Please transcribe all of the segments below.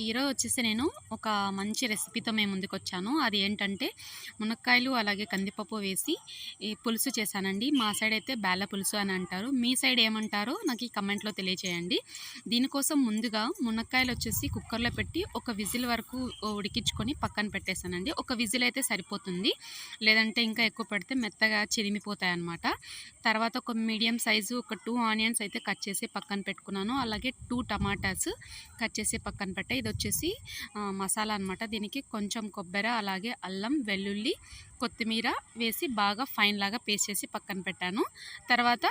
ఈరోజు వచ్చేసి నేను ఒక మంచి రెసిపీతో మేము ముందుకు వచ్చాను అది ఏంటంటే మునక్కాయలు అలాగే కందిపప్పు వేసి ఈ పులుసు చేశానండి. మా సైడ్ అయితే బేళ్ళ పులుసు అని అంటారు. మీ సైడ్ ఏమంటారో నాకు ఈ కమెంట్లో తెలియచేయండి. దీనికోసం ముందుగా మునక్కాయలు వచ్చేసి కుక్కర్లో పెట్టి ఒక విజిల్ వరకు ఉడికించుకొని పక్కన పెట్టేశానండి. ఒక విజిల్ అయితే సరిపోతుంది. లేదంటే ఇంకా ఎక్కువ పెడితే మెత్తగా చిరిమిపోతాయి అన్నమాట. తర్వాత ఒక మీడియం సైజు ఒక టూ ఆనియన్స్ అయితే కట్ చేసి పక్కన పెట్టుకున్నాను. అలాగే టూ టమాటాస్ కట్ చేసి పక్కన పెట్టాయి. ఇది వచ్చేసి మసాలా అనమాట దీనికి కొంచెం కొబ్బరి అలాగే అల్లం వెల్లుల్లి కొత్తిమీర వేసి బాగా ఫైన్ లాగా పేస్ట్ చేసి పక్కన పెట్టాను. తర్వాత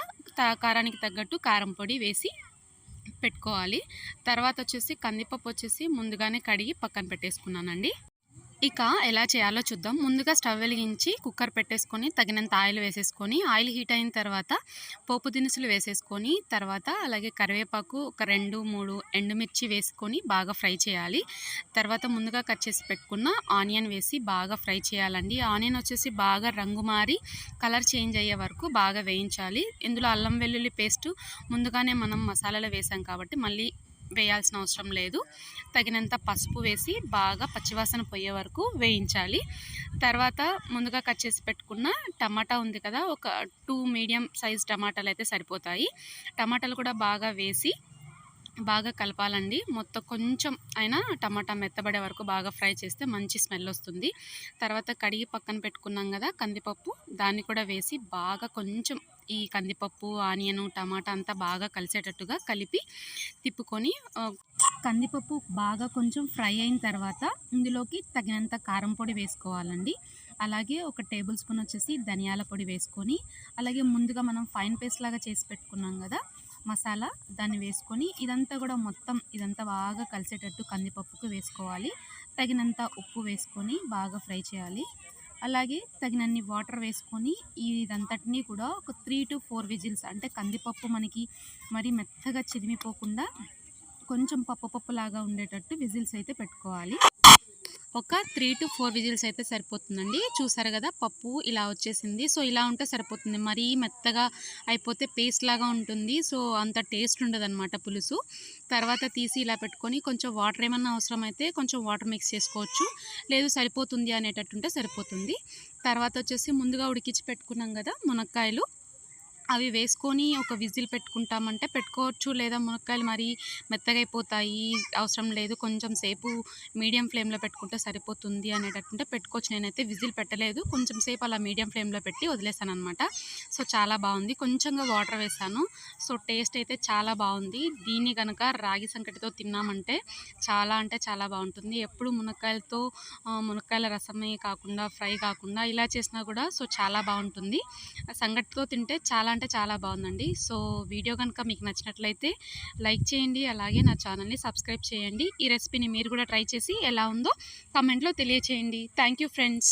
కారానికి తగ్గట్టు కారం పొడి వేసి పెట్టుకోవాలి. తర్వాత వచ్చేసి కందిపప్పు వచ్చేసి ముందుగానే కడిగి పక్కన పెట్టేసుకున్నానండి. ఇక ఎలా చేయాలో చూద్దాం. ముందుగా స్టవ్ వెలిగించి కుక్కర్ పెట్టేసుకొని తగినంత ఆయిల్ వేసేసుకొని ఆయిల్ హీట్ అయిన తర్వాత పోపు దినుసులు వేసేసుకొని తర్వాత అలాగే కరివేపాకు ఒక రెండు మూడు ఎండుమిర్చి వేసుకొని బాగా ఫ్రై చేయాలి. తర్వాత ముందుగా కట్ చేసి పెట్టుకున్న ఆనియన్ వేసి బాగా ఫ్రై చేయాలండి. ఆనియన్ వచ్చేసి బాగా రంగు మారి కలర్ చేంజ్ అయ్యే వరకు బాగా వేయించాలి. ఇందులో అల్లం వెల్లుల్లి పేస్ట్ ముందుగానే మనం మసాలాలో వేసాం కాబట్టి మళ్ళీ వేయాల్సిన అవసరం లేదు. తగినంత పసుపు వేసి బాగా పచ్చివాసన పోయే వరకు వేయించాలి. తర్వాత ముందుగా కట్ చేసి పెట్టుకున్న టమాటా ఉంది కదా ఒక టూ మీడియం సైజ్ టమాటాలు అయితే సరిపోతాయి. టమాటాలు కూడా బాగా వేసి బాగా కలపాలండి. మొత్తం కొంచెం అయినా టమాటా మెత్తబడే వరకు బాగా ఫ్రై చేస్తే మంచి స్మెల్ వస్తుంది. తర్వాత కడిగి పక్కన పెట్టుకున్నాం కదా కందిపప్పు దాన్ని కూడా వేసి బాగా కొంచెం ఈ కందిపప్పు ఆనియన్ టమాటా అంతా బాగా కలిసేటట్టుగా కలిపి తిప్పుకొని కందిపప్పు బాగా కొంచెం ఫ్రై అయిన తర్వాత ఇందులోకి తగినంత కారం పొడి వేసుకోవాలండి. అలాగే ఒక టేబుల్ స్పూన్ వచ్చేసి ధనియాల పొడి వేసుకొని అలాగే ముందుగా మనం ఫైన్ పేస్ట్ లాగా చేసి పెట్టుకున్నాం కదా మసాలా దాన్ని వేసుకొని ఇదంతా కూడా మొత్తం ఇదంతా బాగా కలిసేటట్టు కందిపప్పుకు వేసుకోవాలి. తగినంత ఉప్పు వేసుకొని బాగా ఫ్రై చేయాలి. అలాగే తగినన్ని వాటర్ వేసుకొని ఇదంతటినీ కూడా ఒక త్రీ టు ఫోర్ విజిల్స్ అంటే కందిపప్పు మనకి మరి మెత్తగా చిదిమిపోకుండా కొంచెం పప్పు పప్పు లాగా ఉండేటట్టు విజిల్స్ అయితే పెట్టుకోవాలి. ఒక త్రీ టు ఫోర్ విజిల్స్ అయితే సరిపోతుందండి. చూసారు కదా పప్పు ఇలా వచ్చేసింది. సో ఇలా ఉంటే సరిపోతుంది. మరీ మెత్తగా అయిపోతే పేస్ట్ లాగా ఉంటుంది. సో అంత టేస్ట్ ఉండదనమాట పులుసు. తర్వాత తీసి ఇలా పెట్టుకొని కొంచెం వాటర్ ఏమన్నా అవసరమైతే కొంచెం వాటర్ మిక్స్ చేసుకోవచ్చు. లేదు సరిపోతుంది అనేటట్టుంటే సరిపోతుంది. తర్వాత వచ్చేసి ముందుగా ఉడికించి పెట్టుకున్నాం కదా మునక్కాయలు. అవి వేసుకొని ఒక విజిల్ పెట్టుకుంటామంటే పెట్టుకోవచ్చు. లేదా మునక్కాయలు మరీ మెత్తగా అయిపోతాయి అవసరం లేదు. కొంచెం సేపు మీడియం ఫ్లేమ్లో పెట్టుకుంటే సరిపోతుంది అనేటట్టుంటే పెట్టుకోవచ్చు. నేనైతే విజిల్ పెట్టలేదు. కొంచెం సేపు అలా మీడియం ఫ్లేమ్లో పెట్టి వదిలేసాను అనమాట సో చాలా బాగుంది. కొంచెంగా వాటర్ వేసాను. సో టేస్ట్ అయితే చాలా బాగుంది. దీన్ని కనుక రాగి సంకటితో తిన్నామంటే చాలా అంటే చాలా బాగుంటుంది. ఎప్పుడు మునక్కాయలతో మునక్కాయల రసమే కాకుండా ఫ్రై కాకుండా ఇలా చేసినా కూడా సో చాలా బాగుంటుంది. సంగటితో తింటే చాలా అంటే చాలా బాగుందండి. సో వీడియో కనుక మీకు నచ్చినట్లయితే లైక్ చేయండి అలాగే నా ఛానల్ని సబ్స్క్రైబ్ చేయండి. ఈ రెసిపీని మీరు కూడా ట్రై చేసి ఎలా ఉందో కమెంట్లో తెలియచేయండి. Thank you friends.